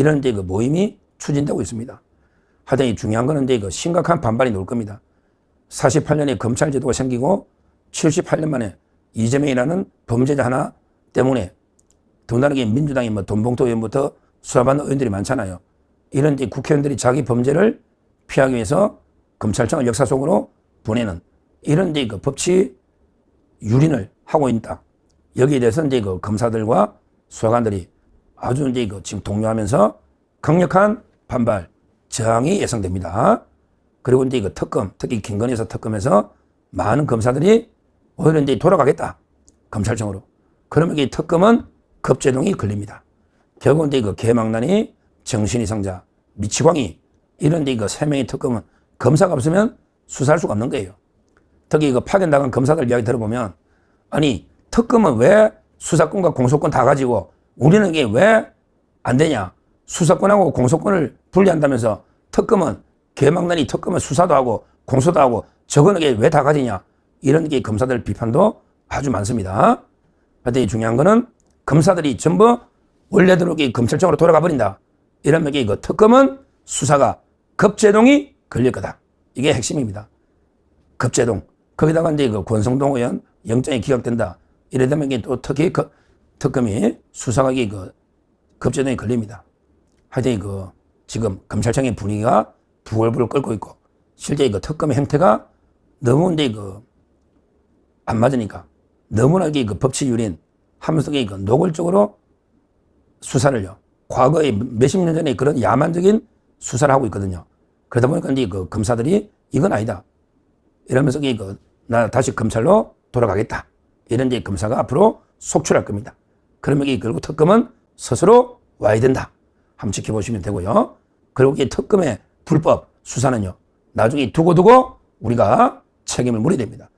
이런 이제 그 모임이 추진되고 있습니다. 하여튼 이 중요한 거는 이제 그 심각한 반발이 나올 겁니다. 48년에 검찰 제도가 생기고 78년 만에 이재명이라는 범죄자 하나 때문에 더군다나 민주당이 뭐 돈봉투 의원부터 수사받는 의원들이 많잖아요. 이런 이제 국회의원들이 자기 범죄를 피하기 위해서 검찰청을 역사 속으로 보내는 이런 이제 그 법치 유린을 하고 있다. 여기에 대해서 이제 그 검사들과 수사관들이 아주 이제 그 지금 동요하면서 강력한 반발, 저항이 예상됩니다. 그리고 이제 그 특검, 특히 김건희에서 특검에서 많은 검사들이 오히려 이제 돌아가겠다. 검찰청으로. 그러면 이 특검은 급제동이 걸립니다. 결국 이제 그 개망난이 정신이 성자, 미치광이 이런 이제 그세 명의 특검은 검사가 없으면 수사할 수가 없는 거예요. 특히 그 파견당한 검사들 이야기 들어보면 아니 특검은 왜 수사권과 공소권 다 가지고 우리는 이게 왜 안 되냐? 수사권하고 공소권을 분리한다면서 특검은 개망난이 특검은 수사도 하고 공소도 하고 저거는 이게 왜 다 가지냐? 이런 게 검사들 비판도 아주 많습니다. 하여튼 이 중요한 거는 검사들이 전부 원래대로 이 검찰청으로 돌아가 버린다. 이러면 이거 특검은 수사가 급제동이 걸릴 거다. 이게 핵심입니다. 급제동. 거기다가 이제 그 권성동 의원 영장이 기각된다. 이래 되면 이게 또 특히 그 특검이 이게 그 급제동이 걸립니다. 하여튼 그 지금 검찰청의 분위기가 부글부글 끓고 있고 실제 그 특검의 형태가 너무 이제 그안 맞으니까 너무나 그 법치 유린 하면서 이게 그 노골적으로 수사를요. 과거에 몇십 년 전에 그런 야만적인 수사를 하고 있거든요. 그러다 보니까 이제 그 검사들이 이건 아니다. 이러면서 이게 그나 다시 검찰로 돌아가겠다. 이런 이제 검사가 앞으로 속출할 겁니다. 그러면 이 결국 특검은 스스로 와야 된다. 한번 지켜보시면 되고요. 그리고 이 특검의 불법 수사는요. 나중에 두고두고 우리가 책임을 물어야 됩니다.